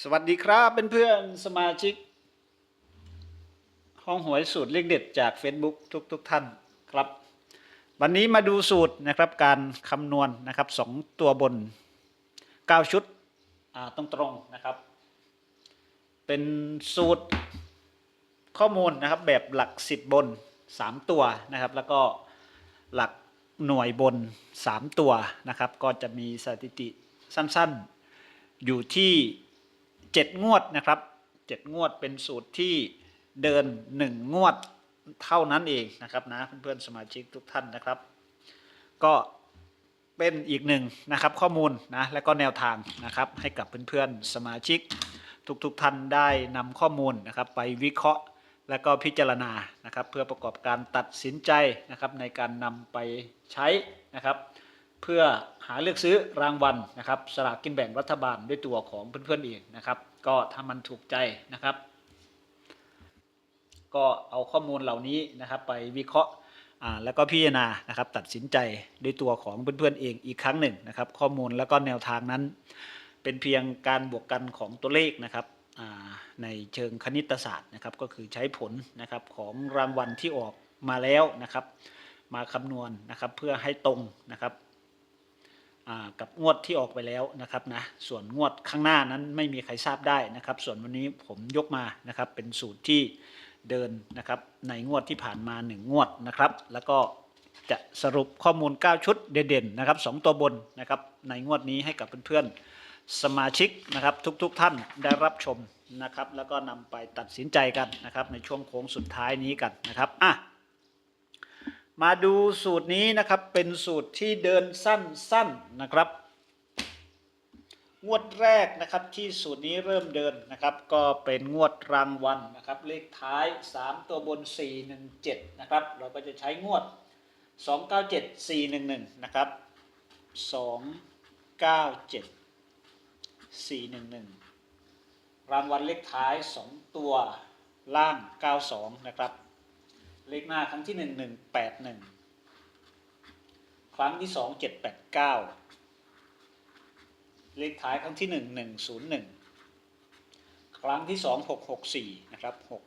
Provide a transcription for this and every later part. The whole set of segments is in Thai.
สวัสดีครับเเพื่อนๆสมาชิก ห้องหวยสูตรเลขเด็ดจาก Facebook ทุกๆทท่านครับ วันนี้มาดูสูตรนะครับการคำนวณนะครับสองตัวบน 9 ชุดอ่าตรงๆนะครับ เป็นสูตรข้อมูลนะครับแบบหลัก 10 บน 3 ตัวนะครับ แล้วก็หลักหน่วยบน 3 ตัวนะครับ ก็จะมีสถิติสั้นๆอยู่ที่ เจ็ดงวดนะครับเจ็ดงวดเป็นสูตรที่เดินหนึ่งงวดเท่านั้นเองนะครับนะเพื่อนๆสมาชิกทุกท่านนะครับ ก็เป็นอีกหนึ่งนะครับข้อมูลนะและก็แนวทางนะครับให้กับเพื่อนๆสมาชิกทุกๆท่านได้นำข้อมูลนะครับไปวิเคราะห์และก็พิจารณานะครับ เพื่อประกอบการตัดสินใจนะครับในการนำไปใช้นะครับ เพื่อ หาเลือกซื้อรางวัลนะครับสลากกินแบ่งรัฐบาลด้วยตัวของเพื่อนๆเองนะครับ ก็ถ้ามันถูกใจนะครับ ก็เอาข้อมูลเหล่านี้นะครับ ไปวิเคราะห์อ่าแล้วก็พิจารณานะครับตัดสินใจด้วยตัวของเพื่อนๆเองอีกครั้งหนึ่งนะครับ ข้อมูลแล้วก็แนวทางนั้น เป็นเพียงการบวกกันของตัวเลขนะครับอ่าในเชิงคณิตศาสตร์นะครับ ก็คือใช้ผลนะครับของรางวัลที่ออกมาแล้วนะครับ มาคำนวณนะครับเพื่อให้ตรงนะครับ กับงวดที่ออกไปแล้วนะครับนะส่วนงวดข้างหน้านั้นไม่มีใครทราบได้นะครับ ส่วนวันนี้ผมยกมานะครับเป็นสูตรที่เดินนะครับในงวดที่ผ่านมา 1 งวดนะครับ แล้วก็จะสรุปข้อมูล 9 ชุดเด่นๆนะครับสองตัวบนนะครับในงวดนี้ให้กับเพื่อนๆสมาชิกนะครับทุกๆท่านได้รับชมนะครับ แล้วก็นำไปตัดสินใจกันนะครับในช่วงโค้งสุดท้ายนี้กันนะครับอะ มาดูสูตรนี้นะครับเป็นสูตรที่เดินสั้นๆนะครับ งวดแรกนะครับที่สูตรนี้เริ่มเดินนะครับ ก็เป็นงวดรางวัลนะครับ เลขท้าย 3 ตัวบน 417 นะครับ เราก็จะใช้งวด 297 411 นะครับ 297 411 รางวัลเลขท้าย 2 ตัวล่าง 92 นะครับ เลขหน้าครั้งที่หนึ่งหนึ่งแปดหนึ่งครั้งที่สองเจ็ดแปดเก้าเลขท้ายครั้งที่หนึ่งหนึ่งศูนย์หนึ่งครั้งที่สองหกหกสี่นะครับหก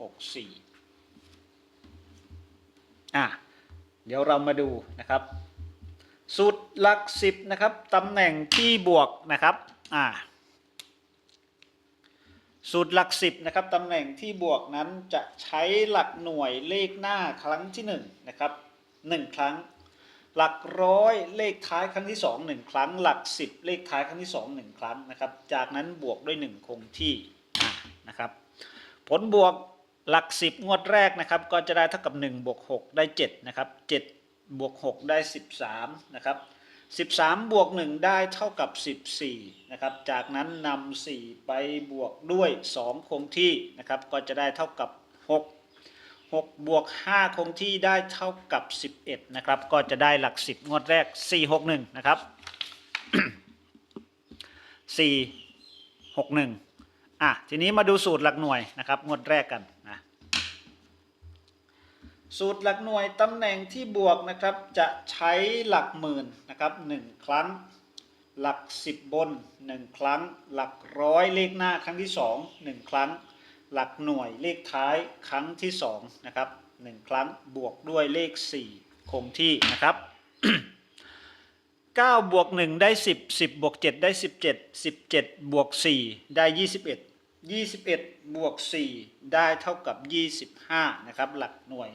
หกสี่อะเดี๋ยวเรามาดูนะครับสูตรหลักสิบนะครับตำแหน่งที่บวกนะครับอ่า สูตรหลักสิบนะครับตำแหน่งที่บวกนั้นจะใช้หลักหน่วยเลขหน้าครั้งที่1นงนะครับหนึ่งครั้ง หลักร้อยเลขท้ายครั้งที่ 2 1 ครั้ง หลัก 10 เลขท้ายครั้งที่ 2 1 ครั้งนะครับ จากนั้นบวกด้วย 1 คงที่นะครับ ผลบวกหลัก 10 งวดแรกนะครับ ก็จะได้เท่ากับ1บวก6ได้7นะครับ7บวก6ได้ 13นะครับ13บวก1ได้เท่ากับ 14 นะครับ จากนั้นนำ4ไปบวกด้วย 2 คงที่นะครับ ก็จะได้เท่ากับ 6 6 บวก 5 คงที่ได้เท่ากับ 11 นะครับ ก็จะได้หลัก 10 งวดแรก 4 6 1 นะครับ 4 6 1 อะ ทีนี้มาดูสูตรหลักหน่วยนะครับ งวดแรกกันนะสูตรหลักหน่วยตำแหน่งที่บวกนะครับจะใช้หลักหมื่นนะครับหนึ่งครั้ง หลักสิบบนหนึ่งครั้ง หลักร้อยเลขหน้าครั้งที่สองหนึ่งครั้ง หลักหน่วยเลขท้ายครั้งที่สองนะครับหนึ่งครั้งบวกด้วยเลขสี่คงที่นะครับ9บวก1ได้ 10 10บวก7ได้ 17 17บวก4ได้ 21 21บวก4ได้เท่ากับ 25นะครับหลักหน่วย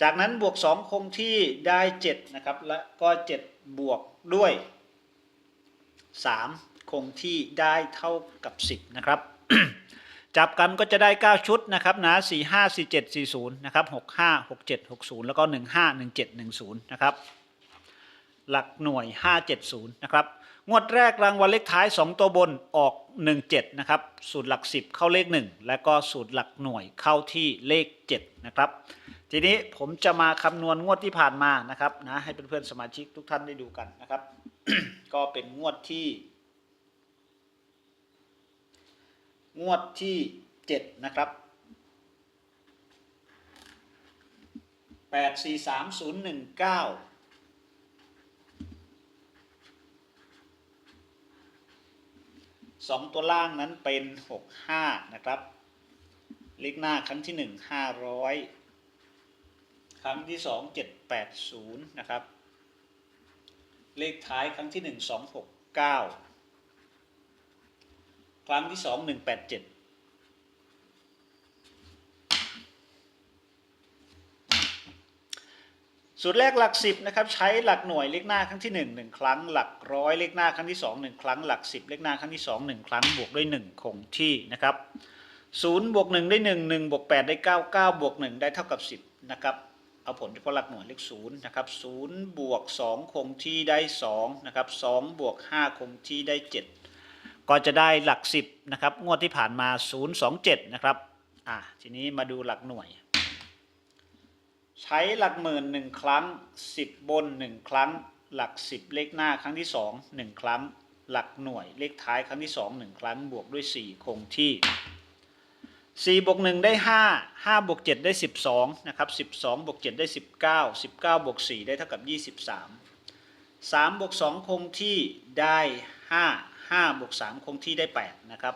จากนั้นบวก 2 คงที่ได้7นะครับและก็ 7 บวกด้วย 3 คงที่ได้เท่ากับ 10 นะครับ จับกันก็จะได้ 9 ชุดนะครับนะ4 5 4 7 4 0นะครับ6 5 6 7 6 0 แล้วก็ 1 5 1 7 1 0 นะครับ หลักหน่วย 570 นะครับ งวดแรกรางวัลเลขท้าย 2 ตัวบนออก 17 นะครับ สูตรหลัก 10 เข้าเลข 1 และก็สูตรหลักหน่วยเข้าที่เลข 7 นะครับทีนี้ผมจะมาคำนวณงวดที่ผ่านมานะครับนะให้เพื่อนๆสมาชิกทุกท่านได้ดูกันนะครับ ก็เป็นงวดที่ งวดที่7นะครับ8 4 3 0 1 9สองตัวล่างนั้นเป็นหกห้านะครับ เลขหน้าครั้งที่หนึ่งห้าร้อยครั้งที่สองเจ็ดแปดศูนย์นะครับ เลขท้ายครั้งที่หนึ่งสองหกเก้าครั้งที่สองหนึ่งแปดเจ็ดสูตรแรกหลักสิบนะครับใช้หลักหน่วยเลขหน้าครั้งที่หนึ่งหนึ่งครั้ง หลักร้อยเลขหน้าครั้งที่สองหนึ่งครั้งหลักสิบเลขหน้าครั้งที่สองหนึ่งครั้งบวกด้วยหนึ่งคงที่นะครับศูนย์บวกหนึ่งได้หนึ่งหนึ่งบวกแปดได้เก้าเก้าบวกหนึ่งได้เท่ากับสิบนะครับ เอาผลเฉพาะหลักหน่วยเลขศูนย์นะครับศูนย์บวกสองคงที่ได้สองนะครับสองบวกห้าคงที่ได้เจ็ดก็จะได้หลักสิบนะครับงวดที่ผ่านมาศูนย์สองเจ็ดนะครับอะทีนี้มาดูหลักหน่วย ใช้หลักหมื่นหนึ่งครั้งสิบบนหนึ่งครั้ง หลักสิบเลขหน้าครั้งที่สองหนึ่งครั้ง หลักหน่วยเลขท้ายครั้งที่สองหนึ่งครั้งบวกด้วยสี่คงที่ สี่บวกหนึ่งได้ห้าห้าบวกเจ็ดได้สิบสองนะครับสิบสองบวกเจ็ดได้สิบเก้าสิบเก้าบวกสี่ได้เท่ากับยี่สิบสามสามบวกสองคงที่ได้ห้าห้าบวกสามคงที่ได้แปดนะครับ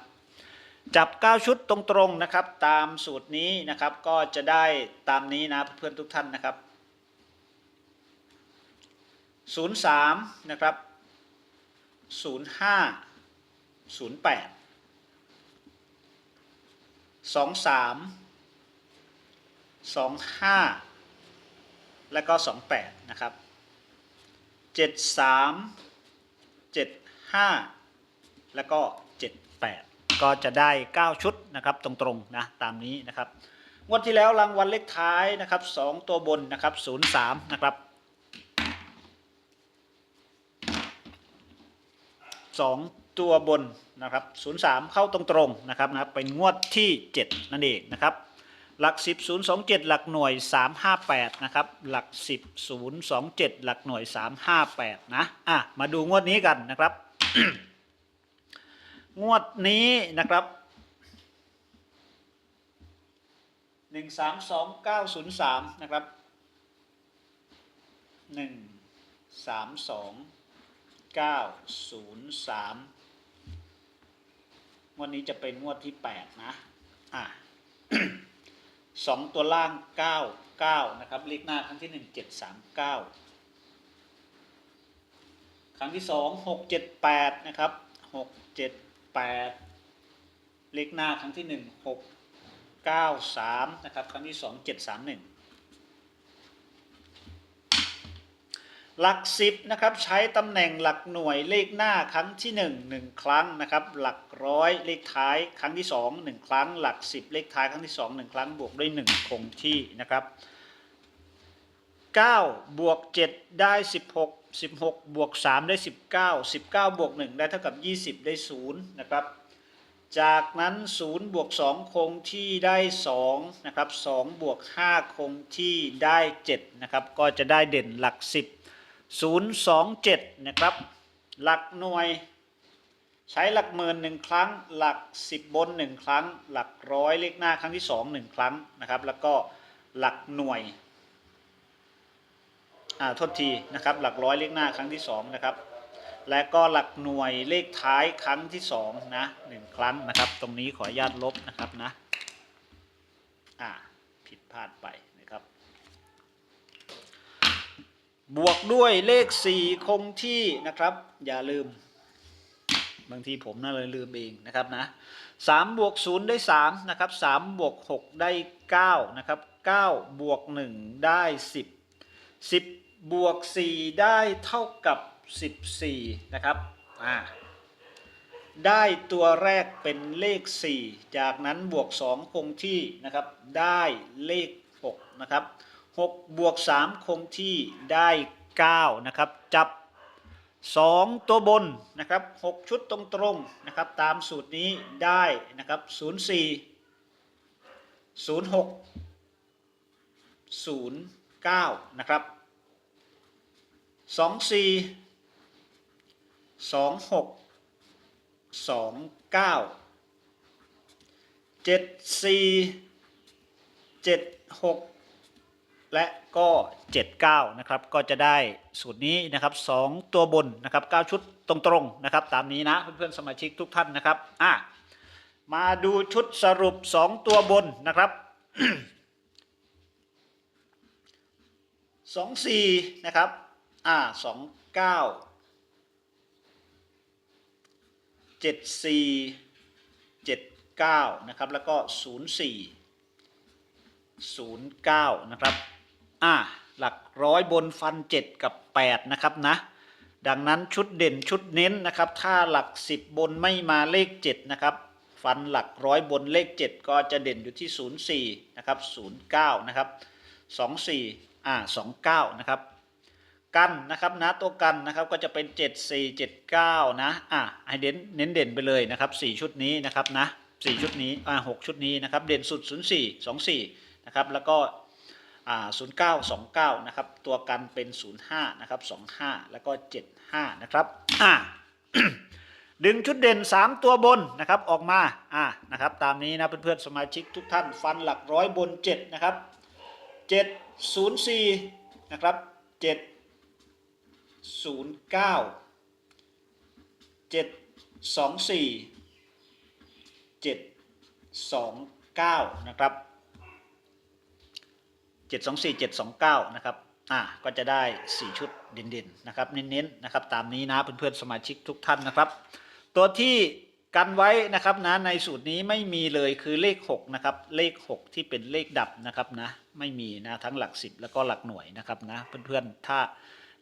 จับ 9 ชุดตรงๆนะครับ ตามสูตรนี้นะครับก็จะได้ตามนี้นะเพื่อนทุกท่านนะครับ 03 นะครับ 05 08 สองสามสองห้าและก็สองแปดนะครับเจ็ดสามเจ็ดห้าแล้วก็เจ็ดแปดก็จะได้เก้าชุดนะครับตรงๆนะตามนี้นะครับงวดที่แล้วรางวัลเลขท้ายนะครับสองตัวบนนะครับศูนย์สามนะครับสอง ตัวบนนะครับ 03 เข้าตรงๆนะครับนะบเป็นงวดที่ 7 นั่นเองนะครับ หลัก 10 027 หลักหน่วย 358 นะครับ หลัก 10 027 หลักหน่วย 358 นะ อะ มาดูงวดนี้กันนะครับ งวดนี้นะครับหนึ่งสามสองเก้าศูนะครับหนึ่งสามสอ งเก้าศูนย์สามงวดนี้จะเป็นงวดที่แปดนะ อะสองตัวล่างเก้าเก้านะครับเลขหน้าครั้งที่หนึ่งเจ็ดสามเก้าครั้งที่สองหกเจ็ดแปดนะครับหกเจ็ดแปดเลขหน้าครั้งที่หนึ่งหกเก้าสามนะครับ ครั้งที่สองเจ็ดสามหนึ่ง หลักสิบนะครับใช้ตำแหน่งหลักหน่วยเลขหน้าครั้งที่หนึ่งหนึ่งครั้งนะครับหลักร้อยเลขท้ายครั้งที่สองหนึ่งครั้ง หลักสิบเลขท้ายครั้งที่สองหนึ่งครั้งบวกด้วยหนึ่งคงที่นะครับ9บวก7ได้ 16 16 บวก 3 ได้ 19 19 บวก 1 ได้เท่ากับ 20 ได้ 0 นะครับ จากนั้น 0 บวก 2 คงที่ได้ 2 นะครับ 2 บวก 5 คงที่ได้ 7 นะครับ ก็จะได้เด่นหลัก 10 0 2 7 นะครับ หลักหน่วย ใช้หลักหมื่นหนึ่งครั้ง หลัก 10 บน 1 ครั้ง หลักร้อยเลขหน้าครั้งที่ 2 1 ครั้งนะครับ แล้วก็หลักหน่วยอ่าโทษทีนะครับ หลักร้อยเลขหน้าครั้งที่สองนะครับ และก็หลักหน่วยเลขท้ายครั้งที่สองนะหนึ่งครั้งนะครับ ตรงนี้ขออนุญาตลบนะครับนะอ่าผิดพลาดไป บวกด้วยเลขสี่คงที่นะครับ อย่าลืม บางทีผมน่าเลยลืมเองนะครับนะสามบวกศูนย์ได้สามนะครับสามบวกหกได้เก้านะครับเก้าบวกหนึ่งได้สิบ10 บวก 4 ได้เท่ากับ 14 นะครับอ่าได้ตัวแรกเป็นเลข 4 จากนั้นบวก 2 คงที่นะครับ ได้เลข 6 นะครับ 6บวก3คงที่ได้9นะครับจับ 2 ตัวบนนะครับ6ชุดตรงตรงนะครับตามสูตรนี้ได้นะครับ0 4 0 6 0 9นะครับ2 4 2 6 2 9 7 4 7 6 และก็ 79 นะครับ ก็จะได้สูตรนี้นะครับ 2 ตัวบนนะครับ 9 ชุดตรงๆนะครับ ตามนี้นะเพื่อนๆสมาชิกทุกท่านนะครับ อะ มาดูชุดสรุป 2 ตัวบนนะครับ24นะครับ อ่า29 74 79นะครับ แล้วก็04 09นะครับ อ่าหลักร้อยบนฟัน 7 กับ 8 นะครับนะ ดังนั้นชุดเด่นชุดเน้นนะครับ ถ้าหลัก 10 บนไม่มาเลข 7 นะครับ ฟันหลักร้อยบนเลข 7 ก็จะเด่นอยู่ที่ 04 นะครับ 09 นะครับ 24 อ่า 29 นะครับ กันนะครับนะตัวกันนะครับก็จะเป็น 7 4 7 9 นะอะให้เด่นเน้นเด่นไปเลยนะครับ 4 ชุดนี้นะครับนะ 4 ชุดนี้อ่า6ชุดนี้นะครับ เด่นสุด 04 24 นะครับ แล้วก็ 09 29 นะครับ ตัวกันเป็น 05 นะครับ 25 แล้วก็ 75 นะครับ อะดึงชุดเด่น 3 ตัวบนนะครับออกมา อ่า นะครับ ตามนี้นะเพื่อนๆสมาชิกทุกท่านฟันหลักร้อยบน 7 นะครับ 704 นะครับ7ศูนย์เก้าเจ็ดสองสี่เจ็ดสองเก้านะครับ เจ็ดสองสี่เจ็ดสองเก้านะครับอ่าก็จะได้สี่ชุดเด่นๆนะครับเน้นๆนะครับตามนี้นะเพื่อนๆสมาชิกทุกท่านนะครับ ตัวที่กันไว้นะครับนะในสูตรนี้ไม่มีเลยคือเลข6นะครับเลข 6 ที่เป็นเลขดับนะครับนะไม่มีนะทั้งหลัก 10 แล้วก็หลักหน่วยนะครับนะเพื่อนๆถ้า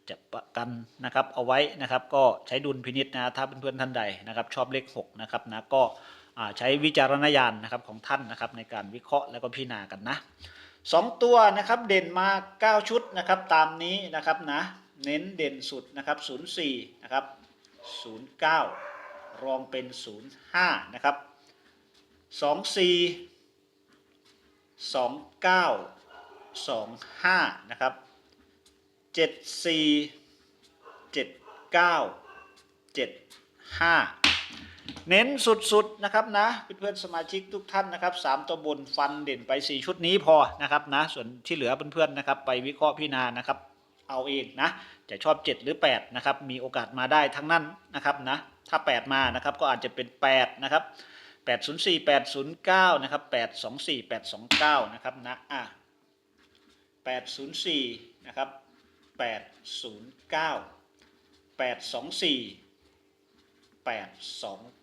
จะประกันนะครับเอาไว้นะครับก็ใช้ดุลพินิษนะถ้าเพื่อนๆท่านใดนะครับชอบเลข6นะครับนะก็ใช้วิจารณญาณนะครับของท่านนะครับในการวิเคราะห์แล้วก็พิจารณากันนะ สองตัวนะครับเด่นมา 9 ชุดนะครับตามนี้นะครับนะเน้นเด่นสุดนะครับ04นะครับ09 รองเป็น 05นะครับ24 29 25นะครับเจ็ดสี่ เน้นสุดๆนะครับนะเพื่อนๆสมาชิกทุกท่านนะครับสามตัวบนฟันเด่นไปสี่ชุดนี้พอนะครับนะส่วนที่เหลือเพื่อนๆนะครับไปวิเคราะห์พิจารณานะครับเอาเองนะจะชอบ 7 หรือ 8 นะครับ มีโอกาสมาได้ทั้งนั้นนะครับนะถ้า 8 มานะครับก็อาจจะเป็น 8 นะครับ 804 809 นะครับ 824 829 นะครับนะอะ804 นะครับ 809 824 829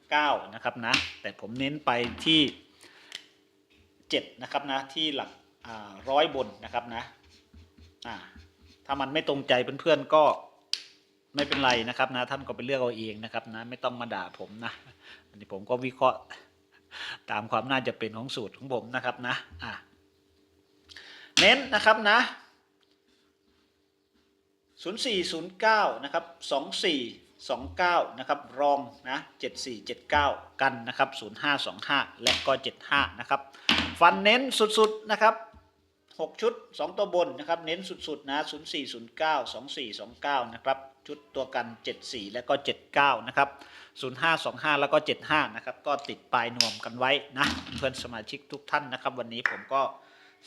นะครับนะแต่ผมเน้นไปที่ 7 นะครับนะที่หลักร้อยบนนะครับนะถ้ามันไม่ตรงใจเพื่อนๆก็ไม่เป็นไรนะครับนะท่านก็ไปเลือกเอาเองนะครับนะไม่ต้องมาด่าผมนะอันนี้ผมก็วิเคราะห์ตามความน่าจะเป็นของสูตรของผมนะครับนะอ่าเน้นนะครับนะ 0409 นะครับ 29นะครับรองนะ7479 กันนะครับ0525 และก็ 75นะครับฟันเน้นสุดๆนะครับ6 ชุด 2 ตัวบนนะครับเน้นสุดๆนะ0409 2429นะครับชุดตัวกัน 74 และก็ 79นะครับ0525 แล้วก็ 75นะครับก็ติดปลายนวมกันไว้นะเพื่อนสมาชิกทุกท่านนะครับ วันนี้ผมก็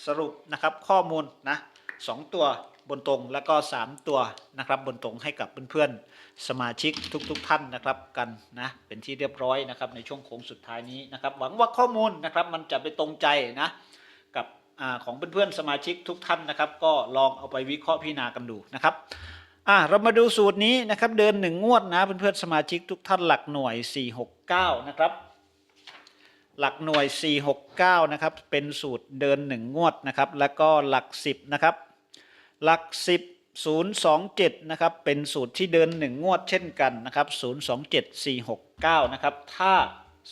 สรุปนะครับข้อมูลนะ 2 ตัวบนตรงแล้วก็ 3 ตัวนะครับบนตรงให้กับเพื่อนๆสมาชิกทุกๆทท่านนะครับกันนะเป็นที่เรียบร้อยนะครับในช่วงโค้งสุดท้ายนี้นะครับหวังว่าข้อมูลนะครับมันจะไปตรงใจนะกับอของเพื่อนๆสมาชิกทุกท่านนะครับ ก็ลองเอาไปวิเคราะห์พิจารณากันดูนะครับอ่าเรามาดูสูตรนี้นะครับเดินหนึ่งงวดนะเพื่อนๆสมาชิกทุกท่านหลักหน่วย 469 นะครับหลักหน่วย 469 นะครับ เป็นสูตรเดิน 1 งวดนะครับ แล้วก็หลัก 10 นะครับ หลัก 10 027 นะครับ เป็นสูตรที่เดิน 1 งวดเช่นกันนะครับ 027 469 นะครับ ถ้า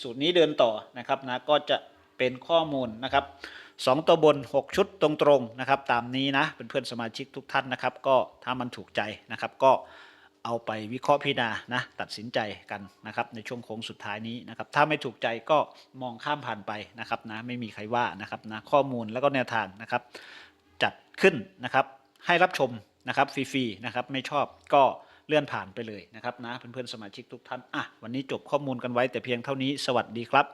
สูตรนี้เดินต่อนะครับนะก็จะเป็นข้อมูลนะครับ 2 ตัวบน 6 ชุดตรงๆนะครับ ตามนี้นะเพื่อนๆสมาชิกทุกท่านนะครับ ก็ถ้ามันถูกใจนะครับ ก็เอาไปวิเคราะห์พิจารณานะตัดสินใจกันนะครับในช่วงโค้งสุดท้ายนี้นะครับ ถ้าไม่ถูกใจก็มองข้ามผ่านไปนะครับนะไม่มีใครว่านะครับนะข้อมูลแล้วก็แนวทางนะครับ จัดขึ้นนะครับ ให้รับชมนะครับฟรีๆนะครับไม่ชอบก็เลื่อนผ่านไปเลยนะครับนะเพื่อนๆสมาชิกทุกท่านอะวันนี้จบข้อมูลกันไว้แต่เพียงเท่านี้สวัสดีครับ